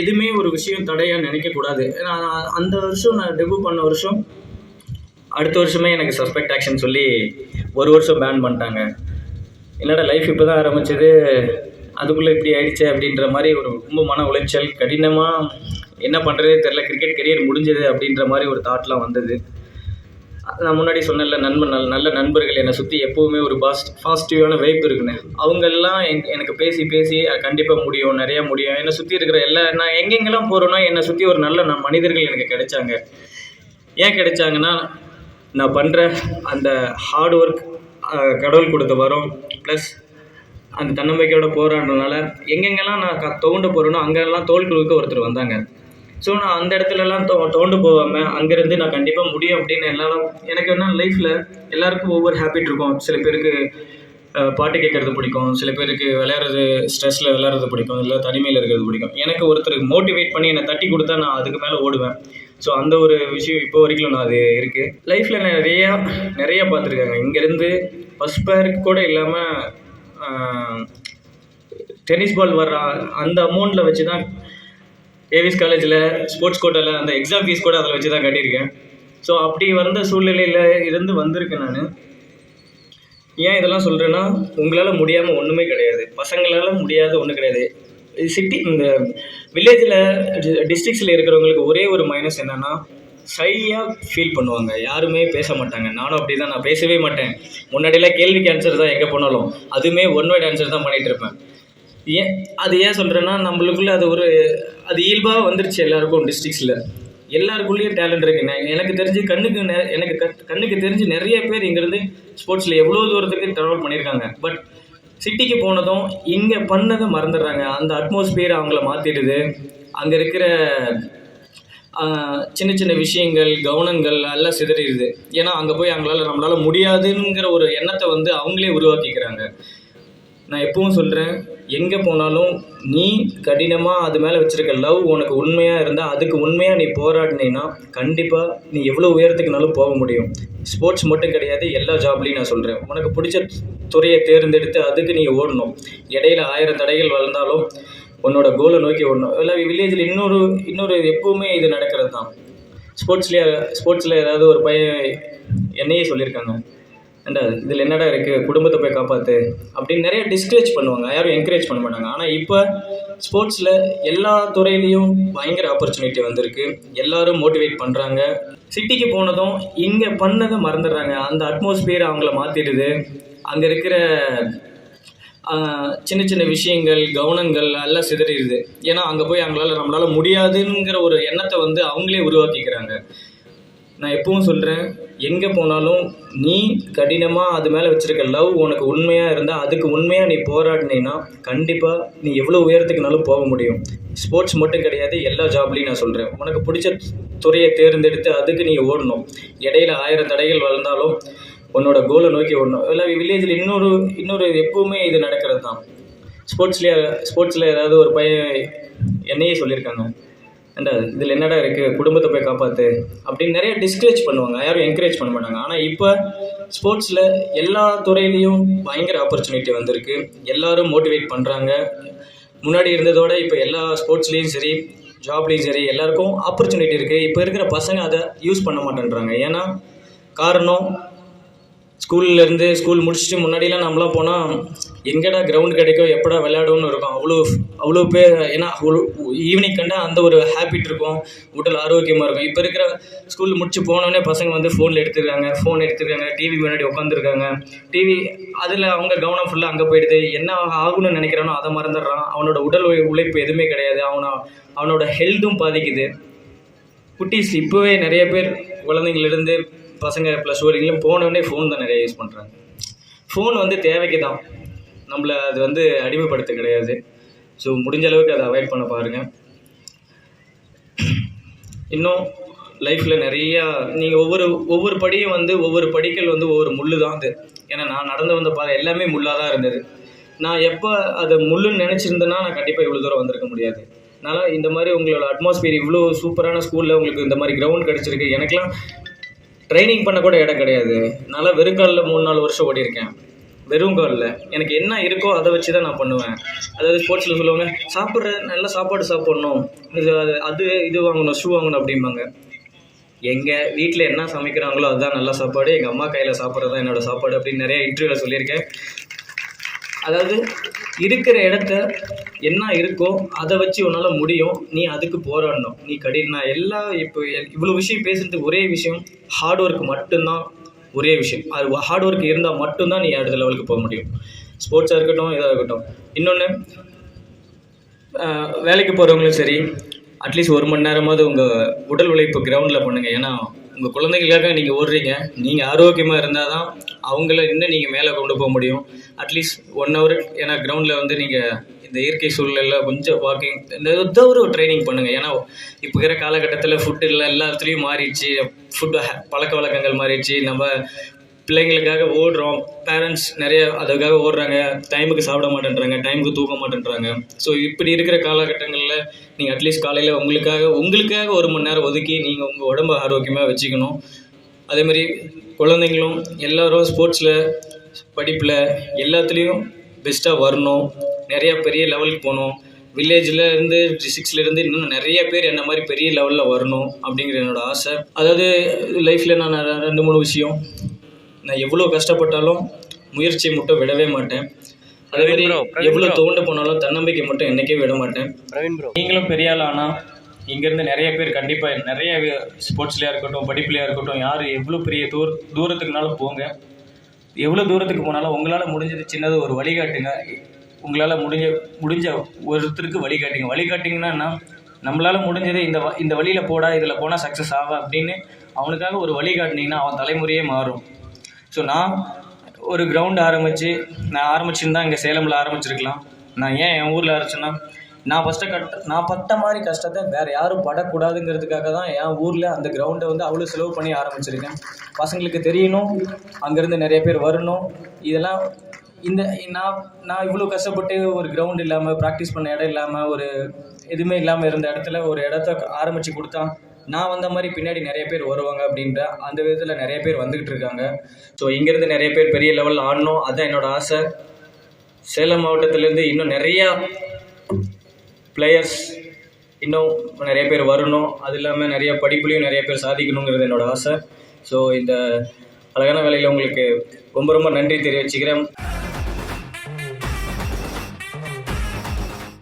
எதுவுமே ஒரு விஷயம் தடையாக நினைக்கக்கூடாது நான் அந்த வருஷம் நான் டெபு பண்ண வருஷம் அடுத்த வருஷமே எனக்கு சஸ்பெக்ட் ஆக்ஷன் சொல்லி ஒரு வருஷம் பேன் பண்ணிட்டாங்க. என்னடா லைஃப் இப்போ தான் ஆரம்பிச்சது? அதுக்குள்ளே இப்படி ஆயிடுச்சு அப்படின்ற மாதிரி ஒரு ரொம்ப மன உளைச்சல் கடினமாக என்ன பண்ணுறதே தெரில கிரிக்கெட் கெரியர் முடிஞ்சது அப்படின்ற மாதிரி ஒரு தாட்லாம் வந்தது. நான் முன்னாடி சொன்னேன்ல நண்பன் நல்ல நல்ல நண்பர்கள் என்னை சுற்றி எப்போவுமே ஒரு பாஸ்ட் பாசிட்டிவான வைப் இருக்குன்னு. அவங்கெல்லாம் எங் எனக்கு பேசி பேசி கண்டிப்பாக முடியும் நிறையா முடியும். என்னை சுற்றி இருக்கிற எல்லா நான் எங்கெங்கெல்லாம் போகிறேனோ என்னை சுற்றி ஒரு நல்ல மனிதர்கள் எனக்கு கிடைச்சாங்க. ஏன் கிடைச்சாங்கன்னா நான் பண்ணுற அந்த ஹார்ட் ஒர்க் கடவுள் கொடுத்த வரும் ப்ளஸ் அந்த தன்னம்பிக்கையோட போராடுறதுனால எங்கெங்கெல்லாம் நான் க தோண்ட போகிறேனோ அங்கெல்லாம் தோல் குழுக்க ஒருத்தர் வந்தாங்க. ஸோ நான் அந்த இடத்துலலாம் தோ தோண்டு போகாமல் அங்கேருந்து நான் கண்டிப்பாக முடியும் அப்படின்னு எல்லாரும் எனக்கு என்ன லைஃப்பில் எல்லாருக்கும் ஒவ்வொரு ஹேபிட் இருக்கும். சில பேருக்கு பாட்டு கேட்குறது பிடிக்கும். சில பேருக்கு விளையாடுறது ஸ்ட்ரெஸ்ஸில் விளையாடுறது பிடிக்கும். இல்லை தனிமையில் இருக்கிறது பிடிக்கும். எனக்கு ஒருத்தருக்கு மோட்டிவேட் பண்ணி என்னை தட்டி கொடுத்தா நான் அதுக்கு மேலே ஓடுவேன். ஸோ அந்த ஒரு விஷயம் இப்போ வரைக்கும் நான் அது இருக்குது லைஃப்பில் நிறையா நிறையா பார்த்துருக்காங்க. இங்கேருந்து ஃபஸ்ட் பேருக்கு கூட இல்லாமல் டென்னிஸ் பால் வர்ற அந்த அமௌண்ட்டில் வச்சு தான் ஏவிஸ் காலேஜில் ஸ்போர்ட்ஸ் கோட்டாவில் அந்த எக்ஸாம் ஃபீஸ் கூட அதில் வச்சு தான் கட்டியிருக்கேன். ஸோ அப்படி வந்த சூழ்நிலையில் இருந்து வந்திருக்கேன் நான். ஏன் இதெல்லாம் சொல்கிறேன்னா உங்களால் முடியாமல் ஒன்றுமே கிடையாது. பசங்களால் முடியாத ஒன்றும் கிடையாது. சிட்டி இந்த வில்லேஜில் டிஸ்ட்ரிக்ஸில் இருக்கிறவங்களுக்கு ஒரே ஒரு மைனஸ் என்னென்னா ஷையாக ஃபீல் பண்ணுவாங்க. யாருமே பேச மாட்டாங்க. நானும் அப்படி தான் நான் பேசவே மாட்டேன். முன்னாடியெல்லாம் கேள்விக்கு ஆன்சர் தான் எங்கே போனாலும். அதுவுமே ஒன் வேர்ட் ஆன்சர் தான் பண்ணிகிட்டு இருப்பேன். ஏன் அது ஏன் சொல்கிறேன்னா நம்மளுக்குள்ளே அது ஒரு அது இயல்பாக வந்துருச்சு எல்லாருக்கும் டிஸ்ட்ரிக்ஸில் எல்லாருக்குள்ளேயும் டேலண்ட் இருக்குது நான் எனக்கு தெரிஞ்சு கண்ணுக்கு நெ- எனக்கு கண்ணுக்கு தெரிஞ்சு நிறைய பேர் இங்கேருந்து ஸ்போர்ட்ஸில் எவ்வளோ தூரத்துக்கு ட்ராவல் பண்ணியிருக்காங்க. பட் சிட்டிக்கு போனதும் இங்கே பண்ணதை மறந்துடுறாங்க. அந்த அட்மாஸ்பியர் அவங்கள மாற்றிடுது அங்கே இருக்கிற சின்ன சின்ன விஷயங்கள் கவனங்கள் எல்லாம் சிதறிடுது. ஏன்னா அங்கே போய் அவங்களால நம்மளால் முடியாதுங்கிற ஒரு எண்ணத்தை வந்து அவங்களே உருவாக்கிக்கிறாங்க. நான் எப்பவும் சொல்கிறேன் எங்கே போனாலும் நீ கடினமாக அது மேலே வச்சுருக்க லவ் உனக்கு உண்மையாக இருந்தால் அதுக்கு உண்மையாக நீ போராடினீன்னா கண்டிப்பாக நீ எவ்வளோ உயரத்துக்குனாலும் போக முடியும். ஸ்போர்ட்ஸ் மட்டும் கிடையாது எல்லா ஜாப்லேயும் நான் சொல்கிறேன் உனக்கு பிடிச்ச துறையை தேர்ந்தெடுத்து அதுக்கு நீ ஓடணும். இடையில ஆயிரம் தடைகள் வளர்ந்தாலும் உன்னோட கோலை நோக்கி ஓடணும். இல்லை வில்லேஜில் இன்னொரு இன்னொரு எப்பவுமே இது நடக்கிறது தான் ஸ்போர்ட்ஸ்லேயே ஸ்போர்ட்ஸில் ஏதாவது ஒரு பையன் என்னையே சொல்லியிருக்காங்க. ஏண்டா இதில் என்னடா இருக்குது குடும்பத்தை போய் காப்பாற்று அப்படின்னு நிறைய டிஸ்கரேஜ் பண்ணுவாங்க. யாரும் என்கரேஜ் பண்ண மாட்டாங்க. ஆனால் இப்போ ஸ்போர்ட்ஸில் எல்லா துறையிலையும் பயங்கர ஆப்பர்ச்சுனிட்டி வந்திருக்கு. எல்லாரும் மோட்டிவேட் பண்ணுறாங்க சிட்டிக்கு போனதும் இங்கே பண்ணதை மறந்துடுறாங்க. அந்த அட்மாஸ்பியர் அவங்கள மாற்றிடுது அங்கே இருக்கிற சின்ன சின்ன விஷயங்கள் கவனங்கள் எல்லாம் சிதறிடுது. ஏன்னா அங்கே போய் அவங்களால நம்மளால் முடியாதுங்கிற ஒரு எண்ணத்தை வந்து அவங்களே உருவாக்கிக்கிறாங்க. நான் எப்பவும் சொல்கிறேன் எங்கே போனாலும் நீ கடினமாக அது மேலே வச்சுருக்க லவ் உனக்கு உண்மையாக இருந்தால் அதுக்கு உண்மையாக நீ போராடினீன்னா கண்டிப்பாக நீ எவ்வளோ உயரத்துக்குனாலும் போக முடியும். ஸ்போர்ட்ஸ் மட்டும் கிடையாது எல்லா ஜாப்லேயும் நான் சொல்கிறேன் உனக்கு பிடிச்ச துறையை தேர்ந்தெடுத்து அதுக்கு நீ ஓடணும். இடையில ஆயிரம் தடைகள் வளர்ந்தாலும் உன்னோட கோலை நோக்கி ஓடணும். இல்லை வில்லேஜில் இன்னொரு இன்னொரு எப்பவுமே இது நடக்கிறது தான் ஸ்போர்ட்ஸ்லேயே ஸ்போர்ட்ஸில் ஏதாவது ஒரு பையன் என்னையே சொல்லியிருக்காங்க. ஏண்டா இதில் என்னடா இருக்குது குடும்பத்தை போய் காப்பாற்று அப்படின்னு நிறைய டிஸ்கரேஜ் பண்ணுவாங்க. யாரும் என்கரேஜ் பண்ண மாட்டாங்க. ஆனால் இப்போ ஸ்போர்ட்ஸில் எல்லா துறையிலையும் பயங்கர ஆப்பர்ச்சுனிட்டி வந்திருக்கு. எல்லாரும் மோட்டிவேட் பண்ணுறாங்க முன்னாடி இருந்ததோட இப்போ எல்லா ஸ்போர்ட்ஸ்லேயும் சரி ஜாப்லேயும் சரி எல்லாருக்கும் ஆப்பர்ச்சுனிட்டி இருக்குது இப்போ இருக்கிற பசங்க அதை யூஸ் பண்ண மாட்டேன்றாங்க. ஏன்னா காரணம் ஸ்கூல்ல இருந்து ஸ்கூல் முடிச்சுட்டு முன்னாடிலாம் நம்மளாம் போனால் எங்கடா கிரவுண்ட் கிடைக்கும் எப்படா விளையாடுவோம்னு இருக்கும். அவ்வளோ அவ்வளோ பேர் ஏன்னா ஈவினிங் கண்டா அந்த ஒரு ஹேபிட் இருக்கும். உடல் ஆரோக்கியமாக இருக்கும். இப்போ இருக்கிற ஸ்கூல் முடிச்சு போனோடனே பசங்க வந்து ஃபோனில் எடுத்துருக்காங்க ஃபோன் எடுத்துருக்காங்க டிவி முன்னாடி உட்காந்துருக்காங்க. டிவி அதில் அவங்க கவனம் ஃபுல்லாக அங்கே போயிடுது. என்ன ஆகணும்னு நினைக்கிறானோ அதை மறந்துடுறான். அவனோட உடல் உழை- உழைப்பு எதுவுமே கிடையாது. அவனை அவனோட ஹெல்த்தும் பாதிக்குது. குட்டீஸ் இப்போவே நிறைய பேர் குழந்தைங்களிருந்து பசங்க ப்ளஸ் வரைக்கும் போனோடனே ஃபோன் தான் நிறைய யூஸ் பண்ணுறாங்க ஃபோன் வந்து தேவைக்கு தான் நம்மளை அது வந்து அடிமைப்படுத்த கிடையாது. ஸோ முடிஞ்ச அளவுக்கு அதை அவாய்ட் பண்ண பாருங்கள் இன்னும் லைஃப்பில் நிறையா நீங்கள் ஒவ்வொரு ஒவ்வொரு படியும் வந்து ஒவ்வொரு படிக்கல் வந்து ஒவ்வொரு முள்ளு தான் அது. ஏன்னா நான் நடந்து வந்த பாதை எல்லாமே முள்ளாக தான் இருந்தது. நான் எப்போ அதை முள்ளுன்னு நினச்சிருந்தேன்னா நான் கண்டிப்பாக இவ்வளோ தூரம் வந்திருக்க முடியாது. அதனால் இந்த மாதிரி உங்களோட அட்மாஸ்பியர் இவ்வளோ சூப்பரான ஸ்கூலில் உங்களுக்கு இந்த மாதிரி கிரவுண்ட் கிடச்சிருக்கு. எனக்கெலாம் ட்ரைனிங் பண்ண கூட இடம் கிடையாது. நல்லா வெறுங்காலில் மூணு நாலு வருஷம் ஓடிருக்கேன் வெறும் காலில் எனக்கு என்ன இருக்கோ அதை வச்சு தான் நான் பண்ணுவேன். அதாவது ஸ்போர்ட்ஸில் சொல்லுவாங்க சாப்பிட்ற நல்ல சாப்பாடு சாப்பிட்ணும். இது அது- அது இது வாங்கணும் ஷூ வாங்கணும் அப்படிம்பாங்க. எங்கள் வீட்டில் என்ன சமைக்கிறாங்களோ அதுதான் நல்ல சாப்பாடு. எங்கள் அம்மா கையில் சாப்பிட்றது தான் என்னோடய சாப்பாடு அப்படின்னு நிறைய இன்டர்வியூவில் சொல்லியிருக்கேன். அதாவது இருக்கிற இடத்த என்ன இருக்கோ அதை வச்சு உன்னால் முடியும். நீ அதுக்கு போராடணும் நீ கடினா எல்லா இப்போ இவ்வளோ விஷயம் பேசுறதுக்கு ஒரே விஷயம். ஹார்ட் ஒர்க் மட்டும்தான் ஒரே விஷயம். அது ஹார்ட் ஒர்க் இருந்தால் மட்டும்தான் நீ அடுத்த லெவலுக்கு போக முடியும். ஸ்போர்ட்ஸாக இருக்கட்டும் இதாக இருக்கட்டும். இன்னொன்று வேலைக்கு போகிறவங்களும் சரி அட்லீஸ்ட் ஒரு மணி நேரமாவது உங்கள் உடல் உழைப்பு கிரவுண்டில் பண்ணுங்கள் ஏன்னா உங்கள் குழந்தைகளுக்காக நீங்கள் ஓடுறீங்க. நீங்கள் ஆரோக்கியமாக இருந்தால் தான் அவங்கள இன்னும் நீங்கள் மேலே கொண்டு போக முடியும். அட்லீஸ்ட் ஒன் ஹவர் ஏன்னா கிரவுண்டில் வந்து நீங்கள் இந்த இயற்கை சூழலில் கொஞ்சம் வாக்கிங் இந்த ஏதோ ஒரு ட்ரைனிங் பண்ணுங்கள் ஏன்னா இப்போ இருக்கிற காலகட்டத்தில் ஃபுட்டு இல்லை எல்லா இடத்துலையும் மாறிடுச்சு. ஃபுட் பழக்க வழக்கங்கள் மாறிடுச்சு. நம்ம பிள்ளைங்களுக்காக ஓடுறோம். பேரண்ட்ஸ் நிறைய அதுக்காக ஓடுறாங்க. டைமுக்கு சாப்பிட மாட்டேன்றாங்க. டைமுக்கு தூக்க மாட்டேன்றாங்க. ஸோ இப்படி இருக்கிற காலகட்டங்களில் நீங்கள் அட்லீஸ்ட் காலையில் உங்களுக்காக உங்களுக்காக ஒரு மணி நேரம் ஒதுக்கி நீங்கள் உங்கள் உடம்ப ஆரோக்கியமாக வச்சுக்கணும். அதே மாதிரி குழந்தைங்களும் எல்லோரும் ஸ்போர்ட்ஸில் படிப்பில் எல்லாத்துலேயும் பெஸ்ட்டாக வரணும். நிறையா பெரிய லெவலுக்கு போகணும். வில்லேஜில் இருந்து டிஸ்ட்ரிக்ஸ்லேருந்து இன்னும் நிறைய பேர் என்ன மாதிரி பெரிய லெவலில் வரணும் அப்படிங்கிற என்னோடய ஆசை. அதாவது லைஃப்பில் நான் ரெண்டு மூணு விஷயம். நான் எவ்வளோ கஷ்டப்பட்டாலும் முயற்சியை மட்டும் விடவே மாட்டேன். அதே மாதிரி எவ்வளோ. தோண்ட போனாலும் தன்னம்பிக்கை மட்டும் என்றைக்கே விட மாட்டேன். பிரவீன் ப்ரோ நீங்களும் பெரிய ஆள் ஆனால் இங்கேருந்து நிறைய பேர் கண்டிப்பாக நிறைய ஸ்போர்ட்ஸ்லையாக இருக்கட்டும் படிப்புலையாக இருக்கட்டும் யார் எவ்வளோ பெரிய தூர தூரத்துக்குனாலும் போங்க. எவ்வளோ தூரத்துக்கு போனாலும் உங்களால் முடிஞ்சது சின்னது ஒரு வழிகாட்டுங்க உங்களால் முடிஞ்ச முடிஞ்ச ஒருத்தருக்கு வழிகாட்டுங்க வழிகாட்டிங்கன்னா என்ன? நம்மளால் முடிஞ்சது இந்த வ- இந்த வழியில் போடா இதில் போனால் சக்ஸஸ் ஆவா அப்படின்னு அவனுக்காக ஒரு வழிகாட்டினீங்கன்னா அவன் தலைமுறையே மாறும். ஸோ நான் ஒரு கிரவுண்ட் ஆரம்பித்து நான் ஆரம்பிச்சிருந்தா இங்கே சேலமில் ஆரம்பிச்சிருக்கலாம். நான் ஏன் என் ஊரில் ஆரம்பிச்சேன்னா நான் ஃபஸ்ட்டு கட்ட நான் பட்ட மாதிரி கஷ்டத்தை வேறு யாரும் படக்கூடாதுங்கிறதுக்காக தான் என் ஊரில் அந்த கிரவுண்டை வந்து அவ்வளோ செலவு பண்ணி ஆரம்பிச்சிருக்கேன். பசங்களுக்கு தெரியணும் அங்கேருந்து நிறைய பேர் வரணும். இதெல்லாம் இந்த நான் நான் இவ்வளோ கஷ்டப்பட்டு ஒரு கிரவுண்ட் இல்லாமல் ப்ராக்டிஸ் பண்ண இடம் இல்லாமல் ஒரு எதுவுமே இல்லாமல் இருந்த இடத்துல ஒரு இடத்த ஆரம்பித்து கொடுத்தா நான் வந்த மாதிரி பின்னாடி நிறைய பேர் வருவாங்க அப்படின்ற அந்த விதத்தில் நிறைய பேர் வந்துக்கிட்டு இருக்காங்க. ஸோ இங்கேருந்து நிறைய பேர் பெரிய லெவலில் ஆடணும். அதுதான் என்னோட ஆசை. சேலம் மாவட்டத்திலேருந்து இன்னும் நிறையா பிளேயர்ஸ் இன்னும் நிறைய பேர் வரணும். அது இல்லாமல் நிறைய படிப்புலையும் நிறைய பேர் சாதிக்கணுங்கிறது என்னோட ஆசை. ஸோ இந்த அழகான வேலையில் உங்களுக்கு ரொம்ப ரொம்ப நன்றி தெரிவிச்சுக்கிறேன்.